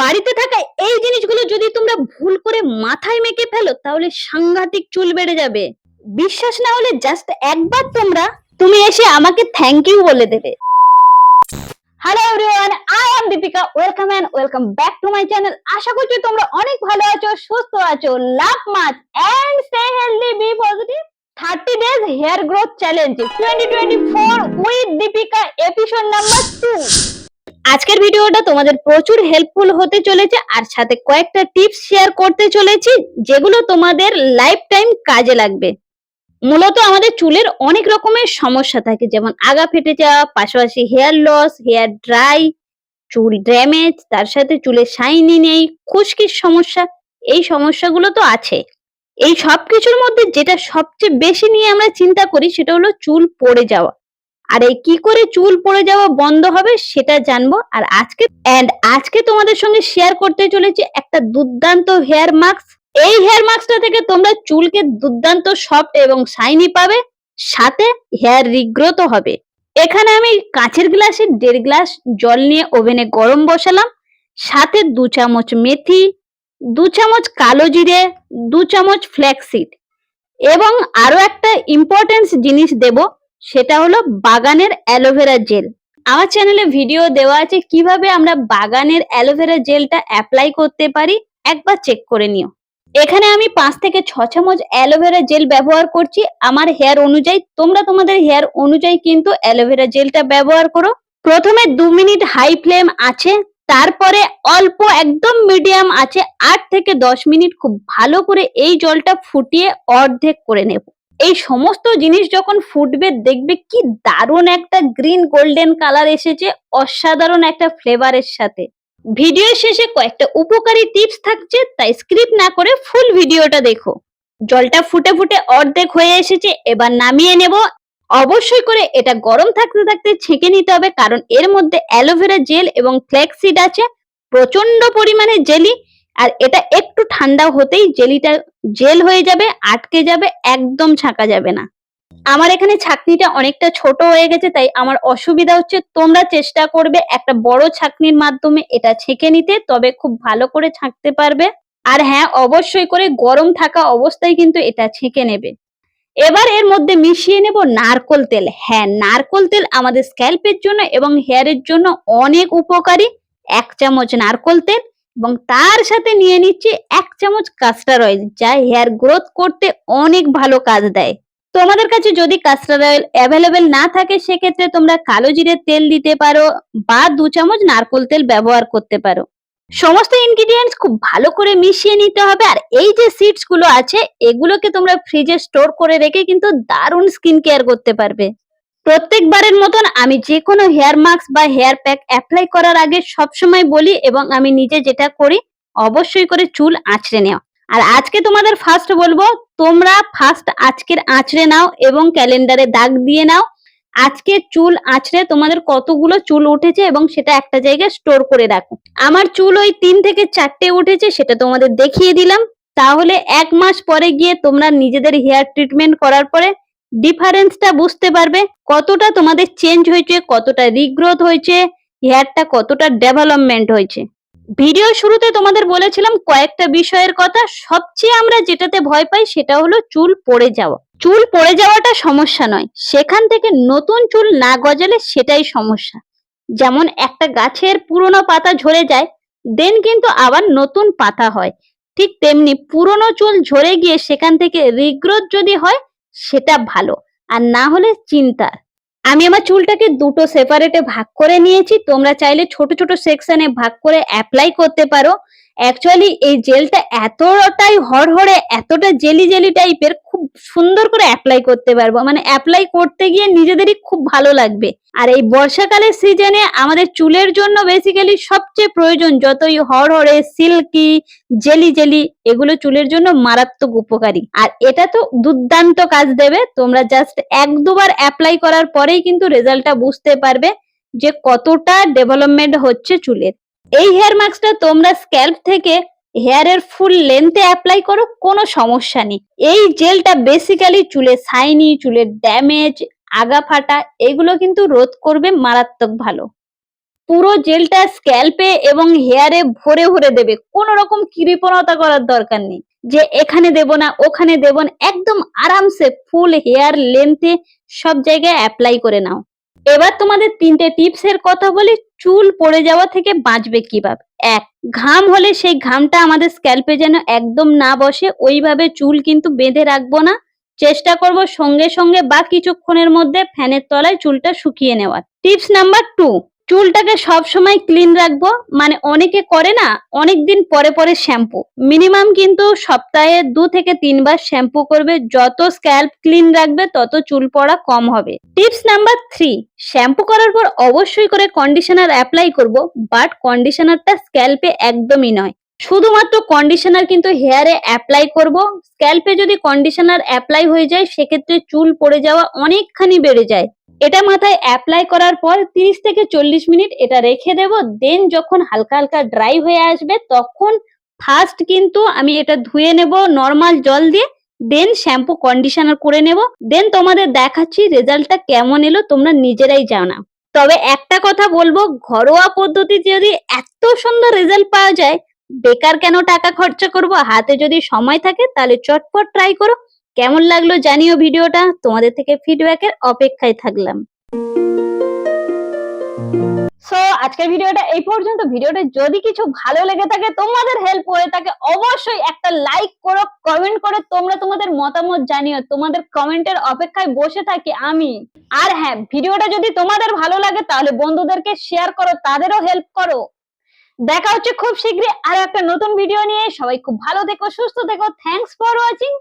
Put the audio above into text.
বাড়িতে থাকা এই জিনিসগুলো যদি তোমরা ভুল করে মাথায় মেখে ফেলো, তাহলে সাংঘাতিক চুল বেড়ে যাবে। বিশ্বাস না হলে জাস্ট একবার তোমরা, তুমি এসে আমাকে থ্যাংক ইউ বলে দেবে। Hello everyone I am Deepika welcome and welcome back to my channel আশা করছি তোমরা অনেক ভালো আছো, সুস্থ আছো love much and stay healthy be positive thirty days hair growth challenge twenty twenty four with Deepika episode number two আজকের ভিডিওটা তোমাদের প্রচুর হেল্পফুল হতে চলেছে আর সাথে কয়েকটা টিপস শেয়ার করতে চলেছি যেগুলো তোমাদের লাইফ টাইম কাজে লাগবে। মূলত আমাদের চুলের অনেক রকমের সমস্যা থাকে, যেমন আগা ফেটে যাওয়া, পাশাপাশি হেয়ার লস হেয়ার ড্রাই চুল ড্যামেজ তার সাথে চুলের শাইনি নেই, খুশকির সমস্যা, এই সমস্যাগুলো তো আছে। এই সব কিছুর মধ্যে যেটা সবচেয়ে বেশি নিয়ে আমরা চিন্তা করি সেটা হলো চুল পড়ে যাওয়া। আর এই কি করে চুল পড়ে যাওয়া বন্ধ হবে সেটা জানব। আর আজকে এন্ড আজকে তোমাদের সঙ্গে শেয়ার করতে চলেছি একটা দুর্দান্ত হেয়ার মাস্ক এই হেয়ার মাস্কটা থেকে তোমরা চুলকে দুর্দান্ত সফট এবং শাইনি পাবে, সাথে হেয়ার রিগ্রোথও হবে। এখানে আমি কাঁচের গ্লাসে দেড় গ্লাস জল নিয়ে ওভেনে গরম বসালাম, সাথে দু চামচ মেথি, দু চামচ কালো জিরে, দু চামচ ফ্ল্যাক্সিড এবং আরও একটা ইম্পর্টেন্স জিনিস দেব সেটা হলো বাগানের অ্যালোভেরা জেল। আমার চ্যানেলে ভিডিও দেওয়া আছে কীভাবে আমরা বাগানের অ্যালোভেরা জেলটা অ্যাপ্লাই করতে পারি। একবার চেক করে নিও। এখানে আমি পাঁচ থেকে ছ চামচ অ্যালোভেরা জেল ব্যবহার করছি। আমার হেয়ার অনুযায়ী, তোমরা তোমাদের হেয়ার অনুযায়ী কিন্তু অ্যালোভেরা জেলটা ব্যবহার করো। প্রথমে দু মিনিট হাই ফ্লেম আছে, তারপরে অল্প একদম মিডিয়াম আছে, আট থেকে দশ মিনিট খুব ভালো করে এই জলটা ফুটিয়ে অর্ধেক করে নেব। এই সমস্ত জিনিস যখন ফুটবে, দেখবে কি দারুণ একটা গ্রিন গোল্ডেন কালার এসেছে, অসাধারণ একটা ফ্লেভারের সাথে। ভিডিও শেষে কয়েকটা উপকারী টিপস থাকছে, তাই স্ক্রিপ্ট না করে ফুল ভিডিওটা দেখো। জলটা ফুটে ফুটে অর্ধেক হয়ে এসেছে, এবার নামিয়ে নেব। অবশ্যই করে এটা গরম থাকতে থাকতে ছেঁকে নিতে হবে, কারণ এর মধ্যে অ্যালোভেরা জেল এবং ফ্ল্যাক্সিড আছে। প্রচণ্ড পরিমাণে জেলি আর এটা একটু ঠান্ডা হতেই জেলিটা জেল হয়ে যাবে, আটকে যাবে, একদম ছাঁকা যাবে না। আমার এখানে ছাকনিটা অনেকটা ছোট হয়ে গেছে, তাই আমার অসুবিধা হচ্ছে তোমরা চেষ্টা করবে একটা বড় ছাকনির মাধ্যমে এটা ছেঁকে নিতে, তবে খুব ভালো করে ছাঁকতে পারবে। আর হ্যাঁ অবশ্যই করে গরম থাকা অবস্থায় কিন্তু এটা ছেঁকে নেবে। এবার এর মধ্যে মিশিয়ে নেব নারকোল তেল। হ্যাঁ নারকোল তেল আমাদের স্ক্যাল্পের জন্য এবং হেয়ারের জন্য অনেক উপকারী। এক চামচ নারকোল তেল এবং তার সাথে নিয়ে নিচ্ছি এক চামচ কাস্টার অয়েল যা হেয়ার গ্রোথ করতে অনেক ভালো কাজ দেয়। তোমাদের কাছে যদি কাস্টার অয়েল অ্যাভেলেবেল না থাকে, সেক্ষেত্রে তোমরা কালো জিরের তেল দিতে পারো বা দু চামচ নারকোল তেল ব্যবহার করতে পারো। সমস্ত ইনগ্রিডিয়েন্টস খুব ভালো করে মিশিয়ে নিতে হবে, আর এই যে সিডসগুলো আছে, এগুলোকে তোমরা ফ্রিজে স্টোর করে রেখে কিন্তু দারুণ স্কিন কেয়ার করতে পারবে। প্রত্যেকবারের মতন আমি যে কোনো হেয়ার মাস্ক বা হেয়ার প্যাক অ্যাপ্লাই করার আগে সবসময় বলি এবং আমি নিজে যেটা করি, অবশ্যই করে চুল আঁচড়ে নেওয়া। আর আজকে তোমাদের ফার্স্ট বলব, তোমরা ফার্স্ট আজকের আঁচড়ে নাও এবং ক্যালেন্ডারে দাগ দিয়ে নাও। আজকে চুল আঁচড়ে তোমাদের কতগুলো চুল উঠেছে এবং সেটা একটা জায়গায় স্টোর করে রাখো। আমার চুল ওই তিন থেকে চারটে উঠেছে, সেটা তোমাদের দেখিয়ে দিলাম। তাহলে এক মাস পরে গিয়ে তোমরা নিজেদের হেয়ার ট্রিটমেন্ট করার পরে ডিফারেন্সটা বুঝতে পারবে কতটা তোমাদের চেঞ্জ হয়েছে, কতটা রিগ্রোথ হয়েছে হেয়ারটা কতটা ডেভেলপমেন্ট হয়েছে। ভিডিও শুরুতে তোমাদের বলেছিলাম কয়েকটা বিষয়ের কথা, সবচেয়ে আমরা যেটাতে ভয় পাই সেটা হলো চুল পড়ে যাওয়া। চুল পড়ে যাওয়াটা সমস্যা নয়, সেখান থেকে নতুন চুল না গজালে সেটাই সমস্যা। যেমন একটা গাছের পুরনো পাতা ঝরে যায় দেন কিন্তু আবার নতুন পাতা হয়। ঠিক তেমনি পুরনো চুল ঝরে গিয়ে সেখান থেকে রিগ্রোথ যদি হয় সেটা ভালো। আর না হলে চিন্তা। আমি আমার চুলটাকে দুটো সেপারেটে ভাগ করে নিয়েছি। তোমরা চাইলে ছোট ছোট সেকশনে ভাগ করে অ্যাপ্লাই করতে পারো। অ্যাকচুয়ালি এই জেলটা এতটাই হড়হড়ে, এতটা জেলি জেলি টাইপের খুব সুন্দর করে অ্যাপ্লাই করতে পারব। মানে অ্যাপ্লাই করতে গিয়ে নিজেদেরই খুব ভালো লাগবে। আর এই বর্ষাকালের সিজনে আমাদের চুলের জন্য বেসিক্যালি সবচেয়ে প্রয়োজন যতই হড়হড়ে সিল্কি জেলি জেলি, এগুলো চুলের জন্য মারাত্মক উপকারী। আর এটা তো দুর্দান্ত কাজ দেবে। তোমরা জাস্ট এক দুবার অ্যাপ্লাই করার পরেই কিন্তু রেজাল্টটা বুঝতে পারবে যে কতটা ডেভেলপমেন্ট হচ্ছে চুলের। এই হেয়ার মাস্কটা তোমরা স্ক্যাল্প থেকে হেয়ারের ফুল লেন্থে অ্যাপ্লাই করো, কোনো সমস্যা নেই। এই জেলটা বেসিক্যালি চুলের সাইনি চুলের ড্যামেজ আগা ফাটা, এগুলো কিন্তু রোধ করবে মারাত্মক ভালো। পুরো জেলটা স্ক্যাল্পে এবং হেয়ারে ভরে ভরে দেবে, কোনো রকম কৃপণতা করার দরকার নেই। যে এখানে দেব না, ওখানে দেব না, একদম আরামসে ফুল হেয়ার লেন্থে সব জায়গায় অ্যাপ্লাই করে নাও। এবার তোমাদের তিনটে টিপস এর কথা বলি, চুল পড়ে যাওয়া থেকে বাঁচবে কীভাবে? এক, ঘাম হলে সেই ঘামটা আমাদের স্ক্যাল্পে যেন একদম না বসে, ওইভাবে চুল কিন্তু বেঁধে রাখব না। চেষ্টা করব সঙ্গে সঙ্গে বা কিছুক্ষণের মধ্যে ফ্যানের তলায় চুলটা শুকিয়ে নেওয়ার। টিপস নাম্বার টু চুলটাকে সব সময় ক্লিন রাখব। মানে অনেকে করে না অনেক দিন পরে পরে শ্যাম্পু মিনিমাম কিন্তু সপ্তাহে দু থেকে তিনবার শ্যাম্পু করবে। যত স্ক্যাল্প ক্লিন রাখবে, তত চুল পড়া কম হবে। টিপস নাম্বার থ্রি শ্যাম্পু করার পর অবশ্যই করে কন্ডিশনার অ্যাপ্লাই করব বাট কন্ডিশনারটা স্ক্যাল্পে একদমই নয়। শুধুমাত্র কন্ডিশনার কিন্তু হেয়ারে অ্যাপ্লাই করব। স্ক্যাল্পে যদি কন্ডিশনার অ্যাপ্লাই হয়ে যায়, সেক্ষেত্রে চুল পড়ে যাওয়া অনেকখানি বেড়ে যায়। এটা মাথায় অ্যাপ্লাই করার পর 30 থেকে চল্লিশ মিনিট এটা রেখে দেব। দেন যখন হালকা হালকা ড্রাই হয়ে আসবে, তখন ফার্স্ট কিন্তু আমি এটা ধুয়ে নেব নর্মাল জল দিয়ে। দেন শ্যাম্পু কন্ডিশনার করে নেব। দেন তোমাদের দেখাচ্ছি রেজাল্টটা কেমন এলো, তোমরা নিজেরাই জানাও তবে একটা কথা বলব, ঘরোয়া পদ্ধতিতে যদি এত সুন্দর রেজাল্ট পাওয়া যায়, বেকার কেন টাকা খরচা করব? হাতে যদি সময় থাকে, তাহলে চটপট ট্রাই করো। কেমন লাগল জানিও ভিডিওটা। তোমাদের থেকে ফিডব্যাকের অপেক্ষায় থাকলাম। সো আজকের ভিডিওটা এই পর্যন্ত। ভিডিওটা যদি কিছু ভালো লেগে থাকে, তোমাদের হেল্প হয়ে থাকে, অবশ্যই একটা লাইক করো কমেন্ট করে, তোমরা তোমাদের মতামত জানিও। তোমাদের কমেন্টের অপেক্ষায় বসে থাকি আমি। আর হ্যাঁ ভিডিওটা যদি তোমাদের ভালো লাগে, তাহলে বন্ধুদেরকে শেয়ার করো, তাদেরও হেল্প করো। দেখা হচ্ছে খুব শীঘ্রই আর একটা নতুন ভিডিও নিয়ে। সবাই খুব ভালো থেকো, সুস্থ থেকো। Thanks for watching